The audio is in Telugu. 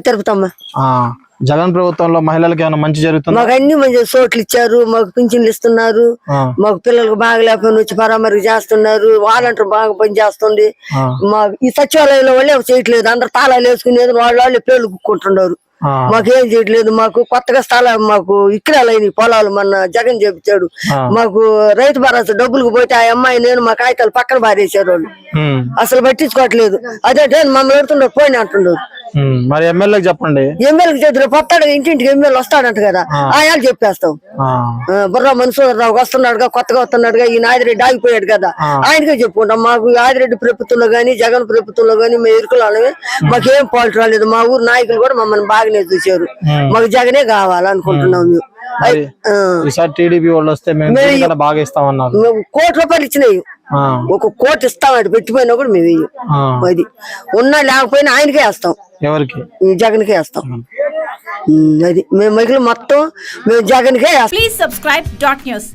తిరుపతమ్మ జగన్ ప్రభుత్వంలో మహిళలకు ఏమైనా మంచి జరుగుతుందా? మాకు అన్ని మంచి చోట్లు ఇచ్చారు మాకు పింఛన్లు ఇస్తున్నారు మాకు పిల్లలకు బాగా లేకపోయినా వచ్చి పరామరి చేస్తున్నారు వాలంటీర్ బాగా పని చేస్తుంది. ఆ, మా ఈ సచివాలయంలో వాళ్ళే చేయట్లేదు అందరు తాళాలు వేసుకునేది వాళ్ళ వాళ్ళే పేర్లు కుక్కుంటున్నారు మాకేం చేయట్లేదు మాకు కొత్తగా స్థలాలు మాకు ఇక్కడాలైన పొలాలు మొన్న జగన్ చేపించాడు. ఆ. మాకు రైతు భరోసా డబ్బులకు పోతే ఆ అమ్మాయి నేను మా కాగితాలు పక్కన బారేసారు వాళ్ళు. అసలు పట్టించుకోవట్లేదు. అదే మమ్మల్ని పెడుతుండే పోయిన అంటుండ్రు ఉమ్, మరి ఎమ్మెల్యేకి చెప్పండి. ఎమ్మెల్యేకి చేతులు వస్తాడు ఇంటింటికి ఎమ్మెల్యే వస్తాడంట కదా. ఆయన చెప్పేస్తాం. ఆ, ఆ, బుర్రా మనుసూరరావు వస్తున్నాడుగా కొత్తగా వస్తున్నాడుగా ఈ నాదిరెడ్డి ఆగిపోయాడు కదా. ఆయనకే చెప్పుకుంటాం మాకు ఆదిరెడ్డి ప్రభుత్వంలో గానీ జగన్ ప్రభుత్వంలో గానీ మేము ఇరుకులాలమే మాకేం పాల్ట్ రాలేదు. మా ఊరు నాయకులు కూడా మమ్మల్ని బాగానే చూశారు. మాకు జగనే కావాలనుకుంటున్నాం మేము. ఈసారి టీడీపీ వాళ్ళు వస్తే మేము బాగా ఇస్తామన్నారు. కోటి రూపాయలు ఇచ్చినాయి. ఒక కోటి ఇస్తామంటే పెట్టిపోయినా కూడా మేము వెయ్యం ఆ, అది. ఉన్నా లేకపోయినా ఆయనకే వేస్తాం. ఎవరికి? జగన్కే వేస్తాం. అది. మేము మిగిలిన మొత్తం మేము జగన్కే వేస్తాం. Please subscribe dot news.